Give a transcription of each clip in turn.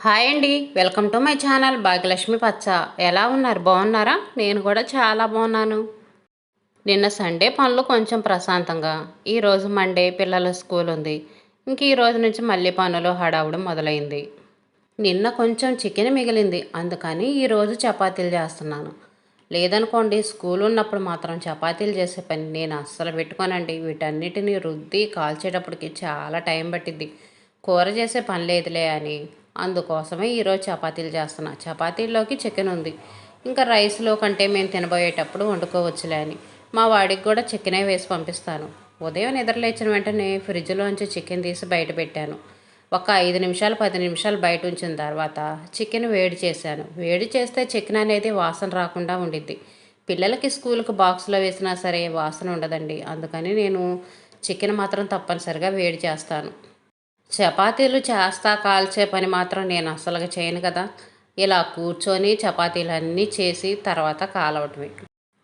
Hi అండి. Welcome to my channel Bhagyalakshmi Pacha. ఎలా ఉన్నారు? బాగున్నారా? నేను కూడా చాలా బాగున్నాను. నిన్న సండే పనులు కొంచెం ప్రశాంతంగా. ఈరోజు మండే పిల్లల స్కూల్ ఉంది. ఇంక ఈ రోజు నుంచి మళ్ళీ పనులు హడావుడం మొదలైంది. నిన్న కొంచెం చికెన్ మిగిలింది. అందుకని ఈరోజు చపాతీలు చేస్తున్నాను. లేదనుకోండి స్కూల్ ఉన్నప్పుడు మాత్రం చపాతీలు చేసే పని నేను అస్సలు పెట్టుకోనండి. వీటన్నిటిని రుద్ది కాల్చేటప్పటికి చాలా టైం పట్టింది కూర చేసే పని లేదులే అని. అందుకోసమే ఈరోజు చపాతీలు చేస్తున్నా. చపాతీల్లోకి చికెన్ ఉంది. ఇంకా రైస్లో కంటే మేము తినబోయేటప్పుడు వండుకోవచ్చులే అని. మా వాడికి కూడా చికెనే వేసి పంపిస్తాను. ఉదయం నిద్రలేచిన వెంటనే ఫ్రిడ్జ్లోంచి చికెన్ తీసి బయట పెట్టాను. ఒక ఐదు నిమిషాలు పది నిమిషాలు బయట ఉంచిన తర్వాత చికెన్ వేడి చేశాను. వేడి చేస్తే చికెన్ అనేది వాసన రాకుండా ఉండిద్ది. పిల్లలకి స్కూల్కి బాక్స్లో వేసినా సరే వాసన ఉండదండి. అందుకని నేను చికెన్ మాత్రం తప్పనిసరిగా వేడి చేస్తాను. చపాతీలు చేస్తా కాల్చే పని మాత్రం నేను అసలుగా చేయను కదా. ఇలా కూర్చొని చపాతీలు అన్నీ చేసి తర్వాత కాలవటమే.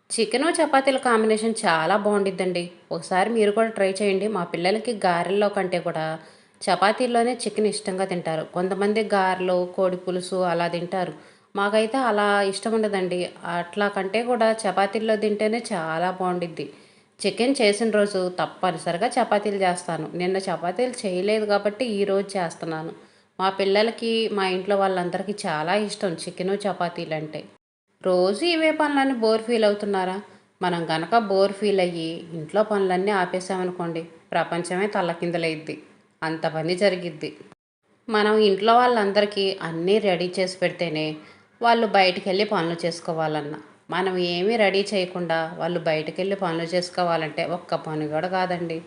చికెను చపాతీల కాంబినేషన్ చాలా బాగుండిద్దండి. ఒకసారి మీరు కూడా ట్రై చేయండి. మా పిల్లలకి గారెల్లో కంటే కూడా చపాతీల్లోనే చికెన్ ఇష్టంగా తింటారు. కొంతమంది గారెలు కోడి పులుసు అలా తింటారు. మాకైతే అలా ఇష్టం ఉండదండి. అట్లా కంటే కూడా చపాతీల్లో తింటేనే చాలా బాగుండిద్ది. చికెన్ చేసిన రోజు తప్పనిసరిగా చపాతీలు చేస్తాను. నిన్న చపాతీలు చేయలేదు కాబట్టి ఈరోజు చేస్తున్నాను. మా పిల్లలకి మా ఇంట్లో వాళ్ళందరికీ చాలా ఇష్టం చికెను చపాతీలు అంటే. రోజు ఇవే పనులన్నీ బోర్ ఫీల్ అవుతున్నారా? మనం గనక బోర్ ఫీల్ అయ్యి ఇంట్లో పనులన్నీ ఆపేసామనుకోండి ప్రపంచమే తల్లకిందలైద్ది అంత పని జరిగిద్ది. మనం ఇంట్లో వాళ్ళందరికీ అన్నీ రెడీ చేసి పెడితేనే వాళ్ళు బయటికి వెళ్ళి పనులు చేసుకోవాలన్నా. మనం ఏమీ రెడీ చేయకుండా వాళ్ళు బయటకు వెళ్ళి పనులు చేసుకోవాలంటే ఒక్క పని కూడా కాదండి.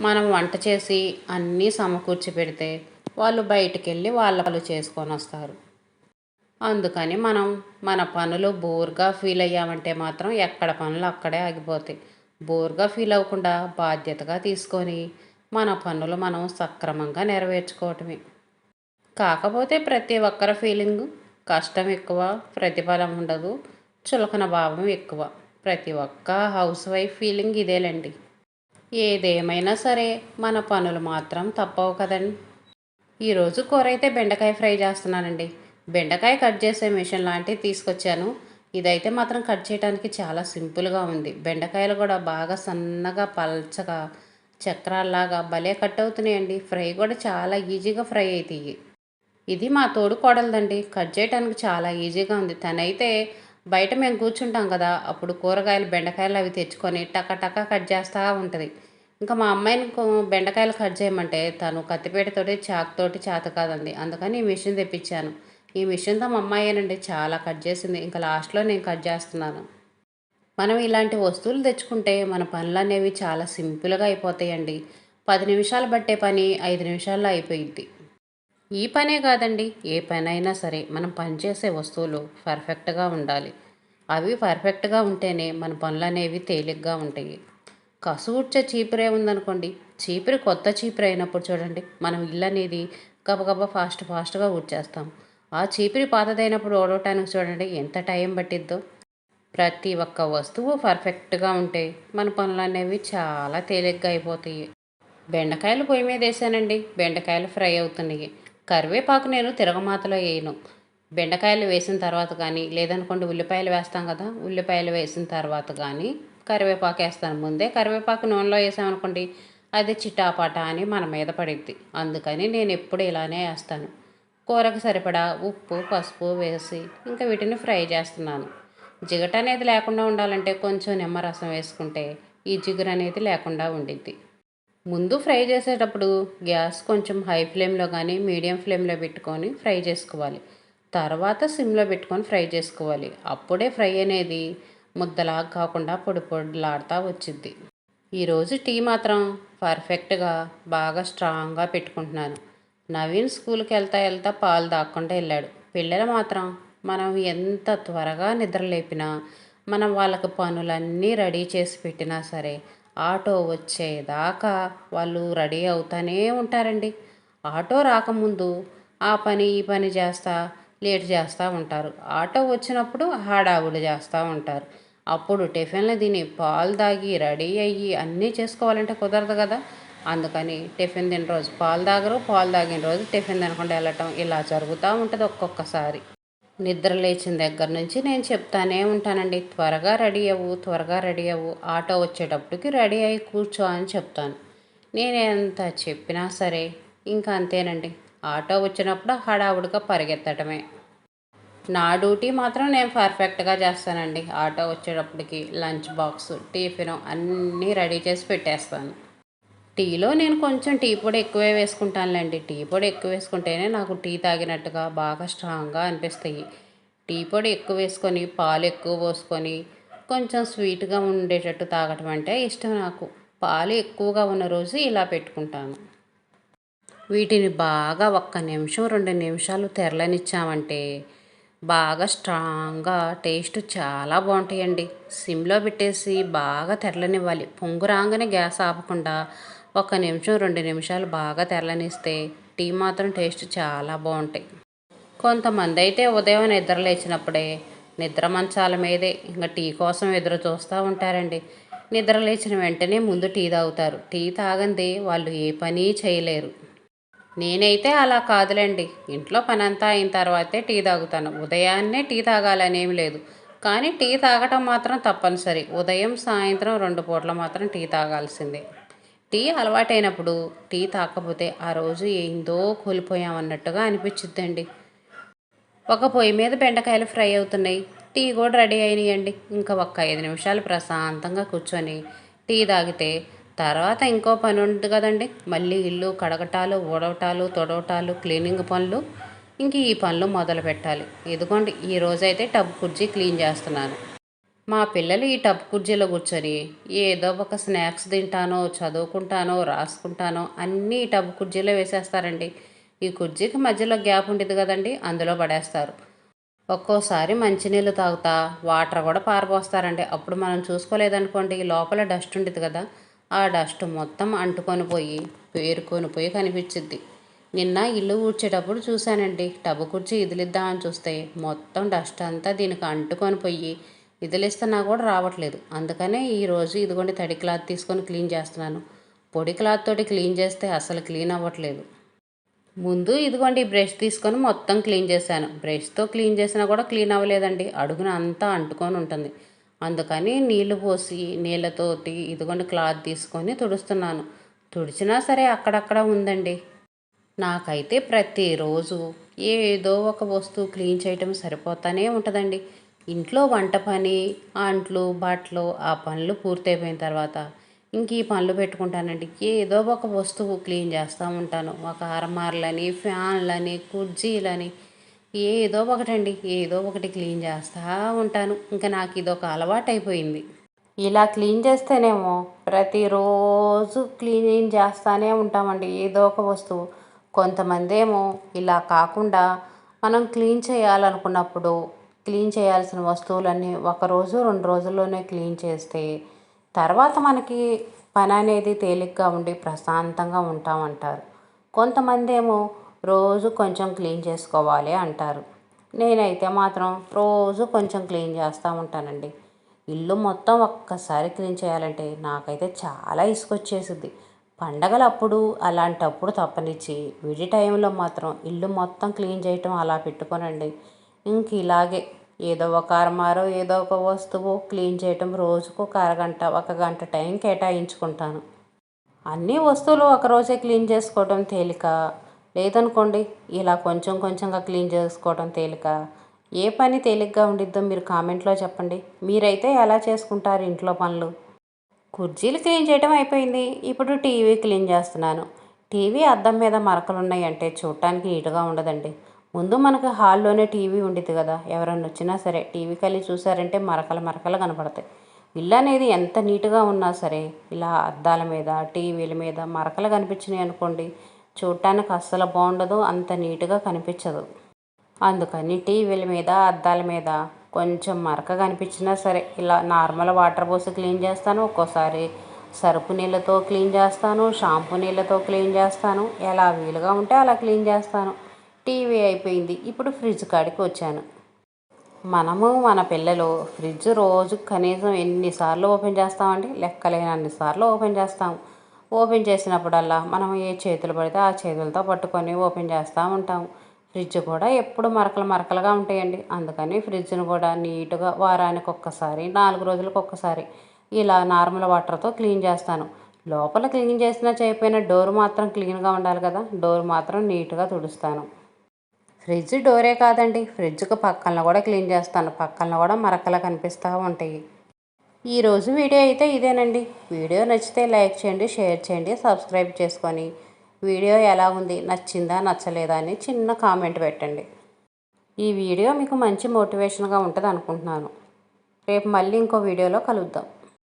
మనం వంట చేసి అన్నీ సమకూర్చి పెడితే వాళ్ళు బయటకు వెళ్ళి వాళ్ళ పనులు చేసుకొని వస్తారు. అందుకని మనం మన పనులు బోర్గా ఫీల్ అయ్యామంటే మాత్రం ఎక్కడ పనులు అక్కడే ఆగిపోతాయి. బోర్గా ఫీల్ అవ్వకుండా బాధ్యతగా తీసుకొని మన పనులు మనం సక్రమంగా నెరవేర్చుకోవటమే. కాకపోతే ప్రతి ఒక్కరి ఫీలింగ్ కష్టం ఎక్కువ ప్రతిఫలం ఉండదు. చులకన భావం ఎక్కువ. ప్రతి ఒక్క హౌస్ వైఫ్ ఫీలింగ్ ఇదేలేండి. ఏదేమైనా సరే మన పనులు మాత్రం తప్పవు కదండి. ఈరోజు కూర అయితే బెండకాయ ఫ్రై చేస్తున్నానండి. బెండకాయ కట్ చేసే మిషన్ లాంటివి తీసుకొచ్చాను. ఇదైతే మాత్రం కట్ చేయడానికి చాలా సింపుల్గా ఉంది. బెండకాయలు కూడా బాగా సన్నగా పల్చగా చక్రాల్లాగా భలే కట్ అవుతున్నాయండి. ఫ్రై కూడా చాలా ఈజీగా ఫ్రై అవుతాయి ఇది మా తోడు కోడలదండి కట్ చేయడానికి చాలా ఈజీగా ఉంది. తనైతే బయట మేము కూర్చుంటాం కదా అప్పుడు కూరగాయలు బెండకాయలు అవి తెచ్చుకొని టక టక కట్ చేస్తూ ఉంటుంది. ఇంకా మా అమ్మాయిని బెండకాయలు కట్ చేయమంటే తను కత్తిపేటతోటి చాకుతోటి చేత కాదండి అందుకని ఈ మిషన్ తెప్పించాను. ఈ మిషన్తో మా అమ్మాయేనండి చాలా కట్ చేసింది. ఇంకా లాస్ట్లో నేను కట్ చేస్తున్నాను. మనం ఇలాంటి వస్తువులు తెచ్చుకుంటే మన పనులు అనేవి చాలా సింపుల్గా అయిపోతాయండి. పది నిమిషాలు పట్టే పని ఐదు నిమిషాల్లో అయిపోయింది ఈ పనే కాదండి ఏ పనైనా సరే మనం పనిచేసే వస్తువులు పర్ఫెక్ట్గా ఉండాలి. అవి పర్ఫెక్ట్గా ఉంటేనే మన పనులు అనేవి తేలిగ్గా ఉంటాయి. కసుగుడ్చే చీపురే ఉందనుకోండి చీపురు కొత్త చీపురు అయినప్పుడు చూడండి మనం ఇల్లు అనేది గబగబా ఫాస్ట్ ఫాస్ట్గా ఊడ్చేస్తాం. ఆ చీపురి పాతదైనప్పుడు ఓడవటానికి చూడండి ఎంత టైం పట్టిద్దో. ప్రతి ఒక్క వస్తువు పర్ఫెక్ట్గా ఉంటే మన పనులు అనేవి చాలా తేలిగ్గా అయిపోతాయి. బెండకాయలు పొయ్యి మీద వేసానండి బెండకాయలు ఫ్రై అవుతున్నాయి. కరివేపాకు నేను తిరగమాతలో వేయను. బెండకాయలు వేసిన తర్వాత కానీ లేదనుకోండి ఉల్లిపాయలు వేస్తాం కదా ఉల్లిపాయలు వేసిన తర్వాత కానీ కరివేపాకు వేస్తాను. ముందే కరివేపాకు నూనెలో వేసామనుకోండి అది చిటాపాట అని మన మీద పడిద్ది. అందుకని నేను ఎప్పుడు ఇలానే వేస్తాను. కూరకు సరిపడా ఉప్పు పసుపు వేసి ఇంకా వీటిని ఫ్రై చేస్తున్నాను. జిగట అనేది లేకుండా ఉండాలంటే కొంచెం నిమ్మరసం వేసుకుంటే ఈ జిగురు అనేది లేకుండా ఉండిద్ది. ముందు ఫ్రై చేసేటప్పుడు గ్యాస్ కొంచెం హై ఫ్లేమ్లో కానీ మీడియం ఫ్లేమ్లో పెట్టుకొని ఫ్రై చేసుకోవాలి. తర్వాత సిమ్లో పెట్టుకొని ఫ్రై చేసుకోవాలి. అప్పుడే ఫ్రై అనేది ముద్దలాగా కాకుండా పొడి పొడిలాడుతూ వచ్చింది ఈరోజు టీ మాత్రం పర్ఫెక్ట్గా బాగా స్ట్రాంగ్గా పెట్టుకుంటున్నాను. నవీన్ స్కూల్కి వెళ్తా వెళ్తా పాలు దాక్కుండా వెళ్ళాడు. పిల్లలు మాత్రం మనం ఎంత త్వరగా నిద్ర లేపినా మనం వాళ్ళకి పనులన్నీ రెడీ చేసి పెట్టినా సరే ఆటో వచ్చేదాకా వాళ్ళు రెడీ అవుతూనే ఉంటారండి. ఆటో రాకముందు ఆ పని ఈ పని చేస్తా లేట్ చేస్తూ ఉంటారు. ఆటో వచ్చినప్పుడు హడావుడి చేస్తూ ఉంటారు. అప్పుడు టిఫిన్లు తిని పాలు తాగి రెడీ అయ్యి అన్నీ చేసుకోవాలంటే కుదరదు కదా. అందుకని టిఫిన్ తిన రోజు పాలు తాగరు పాలు తాగిన రోజు టిఫిన్ తినకుండా వెళ్ళటం ఇలా జరుగుతూ ఉంటుంది ఒక్కొక్కసారి. నిద్ర లేచిన దగ్గర నుంచి నేను చెప్తానే ఉంటానండి. త్వరగా రెడీ అవ్వు త్వరగా రెడీ అవ్వు. ఆటో వచ్చేటప్పటికి రెడీ అయ్యి కూర్చో అని చెప్తాను. నేను ఎంత చెప్పినా సరే ఇంకా అంతేనండి. ఆటో వచ్చినప్పుడు హడావుడిగా పరిగెత్తటమే. నా డ్యూటీ మాత్రం నేను పర్ఫెక్ట్గా చేస్తానండి. ఆటో వచ్చేటప్పటికి లంచ్ బాక్స్ టిఫిన్ అన్నీ రెడీ చేసి పెట్టేస్తాను. టీలో నేను కొంచెం టీ పొడి ఎక్కువే వేసుకుంటానులేండి. టీ పొడి ఎక్కువ వేసుకుంటేనే నాకు టీ తాగినట్టుగా బాగా స్ట్రాంగ్గా అనిపిస్తాయి. టీ పొడి ఎక్కువ వేసుకొని పాలు ఎక్కువ పోసుకొని కొంచెం స్వీట్గా ఉండేటట్టు తాగటం అంటే ఇష్టం నాకు. పాలు ఎక్కువగా ఉన్న రోజు ఇలా పెట్టుకుంటాను. వీటిని బాగా ఒక్క నిమిషం రెండు నిమిషాలు తెరలనిచ్చామంటే బాగా స్ట్రాంగ్గా టేస్ట్ చాలా బాగుంటాయండి. సిమ్లో పెట్టేసి బాగా తెరలనివ్వాలి. పొంగు రాగానే గ్యాస్ ఆపకుండా ఒక నిమిషం రెండు నిమిషాలు బాగా తెరలనిస్తే టీ మాత్రం టేస్ట్ చాలా బాగుంటాయి. కొంతమంది అయితే ఉదయం నిద్ర లేచినప్పుడే నిద్ర మంచాల మీదే ఇంకా టీ కోసం ఎదురు చూస్తూ ఉంటారండి. నిద్ర లేచిన వెంటనే ముందు టీ తాగుతారు. టీ తాగంది వాళ్ళు ఏ పని చేయలేరు. నేనైతే అలా కాదులేండి. ఇంట్లో పనంతా అయిన తర్వాతే టీ తాగుతాను. ఉదయాన్నే టీ తాగాలనేమి లేదు. కానీ టీ తాగటం మాత్రం తప్పనిసరి. ఉదయం సాయంత్రం రెండు పూట్ల మాత్రం టీ తాగాల్సిందే. టీ అలవాటైనప్పుడు టీ తాకపోతే ఆ రోజు ఏందో కోల్పోయామన్నట్టుగా అనిపించిద్దండి ఒక పొయ్యి మీద బెండకాయలు ఫ్రై అవుతున్నాయి. టీ కూడా రెడీ అయినాయండి. ఇంకా ఒక్క ఐదు నిమిషాలు ప్రశాంతంగా కూర్చొని టీ తాగితే తర్వాత ఇంకో పని ఉంటుంది కదండి. మళ్ళీ ఇల్లు కడగటాలు ఊడవటాలు తొడవటాలు క్లీనింగ్ పనులు ఇంక ఈ పనులు మొదలు పెట్టాలి. ఇదిగోండి ఈ రోజైతే టబ్ కుర్చీ క్లీన్ చేస్తున్నాను. మా పిల్లలు ఈ టబ్ కుర్జీలో కూర్చొని ఏదో ఒక స్నాక్స్ తింటానో చదువుకుంటానో రాసుకుంటానో అన్నీ ఈ టబ్ కుర్జీలో వేసేస్తారండి. ఈ కుర్జీకి మధ్యలో గ్యాప్ ఉండేది కదండి అందులో పడేస్తారు. ఒక్కోసారి మంచినీళ్ళు తాగుతా వాటర్ కూడా పారబోస్తారండి. అప్పుడు మనం చూసుకోలేదనుకోండి లోపల డస్ట్ ఉండేది కదా ఆ డస్ట్ మొత్తం అంటుకొని పోయి పేరుకొని పోయి కనిపించింది నిన్న ఇల్లు ఊడ్చేటప్పుడు చూశానండి టబ్ కుర్చీ ఇదిలిద్దామని చూస్తే మొత్తం డస్ట్ అంతా దీనికి అంటుకొని పోయి విదిలిస్తున్నా కూడా రావట్లేదు. అందుకనే ఈరోజు ఇదిగోండి తడి క్లాత్ తీసుకొని క్లీన్ చేస్తున్నాను. పొడి క్లాత్ తోటి క్లీన్ చేస్తే అసలు క్లీన్ అవ్వట్లేదు. ముందు ఇదిగోండి బ్రష్ తీసుకొని మొత్తం క్లీన్ చేశాను. బ్రష్తో క్లీన్ చేసినా కూడా క్లీన్ అవ్వలేదండి. అడుగున అంతా అంటుకొని ఉంటుంది. అందుకని నీళ్ళు పోసి నీళ్ళతోటి ఇదిగోండి క్లాత్ తీసుకొని తుడుస్తున్నాను. తుడిచినా సరే అక్కడక్కడ ఉందండి. నాకైతే ప్రతిరోజు ఏదో ఒక వస్తువు క్లీన్ చేయటం సరిపోతానే ఉంటుందండి. ఇంట్లో వంట పని అంట్లు బట్టలు ఆ పనులు పూర్తయిపోయిన తర్వాత ఇంక ఈ పనులు పెట్టుకుంటానండి. ఏదో ఒక వస్తువు క్లీన్ చేస్తూ ఉంటాను. ఒక అరమార్లని ఫ్యాన్లని కుర్జీలని ఏదో ఒకటండి. ఏదో ఒకటి క్లీన్ చేస్తూ ఉంటాను. ఇంకా నాకు ఇదొక అలవాటు అయిపోయింది ఇలా క్లీన్ చేస్తేనేమో ప్రతిరోజు క్లీన్ చేస్తూనే ఉంటామండి. ఏదో ఒక వస్తువు. కొంతమంది ఏమో ఇలా కాకుండా మనం క్లీన్ చేయాలనుకున్నప్పుడు క్లీన్ చేయాల్సిన వస్తువులన్నీ ఒకరోజు రెండు రోజుల్లోనే క్లీన్ చేస్తే తర్వాత మనకి పని అనేది తేలిగ్గా ఉండి ప్రశాంతంగా ఉంటామంటారు. కొంతమంది ఏమో రోజు కొంచెం క్లీన్ చేసుకోవాలి అంటారు. నేనైతే మాత్రం రోజు కొంచెం క్లీన్ చేస్తూ ఉంటానండి. ఇల్లు మొత్తం ఒక్కసారి క్లీన్ చేయాలంటే నాకైతే చాలా ఇసుకొచ్చేసింది పండగలప్పుడు అలాంటప్పుడు తప్పనిచ్చి విడి టైంలో మాత్రం ఇల్లు మొత్తం క్లీన్ చేయటం అలా పెట్టుకోనండి. ఇంక ఇలాగే ఏదో ఒక అరమారో ఏదో ఒక వస్తువు క్లీన్ చేయటం రోజుకు ఒక అరగంట ఒక గంట టైం కేటాయించుకుంటాను. అన్ని వస్తువులు ఒకరోజే క్లీన్ చేసుకోవడం తేలిక? లేదనుకోండి ఇలా కొంచెం కొంచెంగా క్లీన్ చేసుకోవడం తేలిక? ఏ పని తేలిగ్గా ఉండిద్దో మీరు కామెంట్లో చెప్పండి. మీరైతే ఎలా చేసుకుంటారు ఇంట్లో పనులు? కుర్చీలు క్లీన్ చేయడం అయిపోయింది. ఇప్పుడు టీవీ క్లీన్ చేస్తున్నాను. టీవీ అద్దం మీద మరకలు ఉన్నాయంటే చూడటానికి నీట్గా ఉండదండి. ముందు మనకు హాల్లోనే టీవీ ఉండేది కదా. ఎవరన్నా వచ్చినా సరే టీవీ కలి చూసారంటే మరకలు మరకలు కనపడతాయి. ఇల్లు అనేది ఎంత నీట్గా ఉన్నా సరే ఇలా అద్దాల మీద టీవీల మీద మరకలు కనిపించినాయి అనుకోండి చూడటానికి అస్సలు బాగుండదు అంత నీట్గా కనిపించదు. అందుకని టీవీల మీద అద్దాల మీద కొంచెం మరక కనిపించినా సరే ఇలా నార్మల్ వాటర్ పోసి క్లీన్ చేస్తాను ఒక్కోసారి సరుపు నీళ్ళతో క్లీన్ చేస్తాను షాంపూ నీళ్ళతో క్లీన్ చేస్తాను ఎలా వీలుగా ఉంటే అలా క్లీన్ చేస్తాను. టీవీ అయిపోయింది. ఇప్పుడు ఫ్రిడ్జ్ కాడికి వచ్చాను. మనము మన పిల్లలు ఫ్రిడ్జ్ రోజు కనీసం ఎన్నిసార్లు ఓపెన్ చేస్తామండి? లెక్కలేనన్ని సార్లు ఓపెన్ చేస్తాము. ఓపెన్ చేసినప్పుడల్లా మనం ఏ చేతులు పడితే ఆ చేతులతో పట్టుకొని ఓపెన్ చేస్తూ ఉంటాం ఫ్రిడ్జ్ కూడా ఎప్పుడు మరకలు మరకలుగా ఉంటాయండి. అందుకని ఫ్రిడ్జ్ను కూడా నీట్గా వారానికి ఒక్కసారి నాలుగు రోజులకు ఒక్కసారి ఇలా నార్మల్ వాటర్తో క్లీన్ చేస్తాను. లోపల క్లీన్ చేసినా చేయకపోయినా డోర్ మాత్రం క్లీన్గా ఉండాలి కదా. డోర్ మాత్రం నీట్గా తుడుస్తాను. ఫ్రిడ్జ్ డోరే కాదండి. ఫ్రిడ్జ్కి పక్కన కూడా క్లీన్ చేస్తాను. పక్కన కూడా మరకలు కనిపిస్తూ ఉంటాయి. ఈరోజు వీడియో అయితే ఇదేనండి. వీడియో నచ్చితే లైక్ చేయండి షేర్ చేయండి సబ్స్క్రైబ్ చేసుకొని. వీడియో ఎలా ఉంది? నచ్చిందా? నచ్చలేదా? అని చిన్న కామెంట్ పెట్టండి. ఈ వీడియో మీకు మంచి మోటివేషన్గా ఉంటుంది అనుకుంటున్నాను రేపు మళ్ళీ ఇంకో వీడియోలో కలుద్దాం.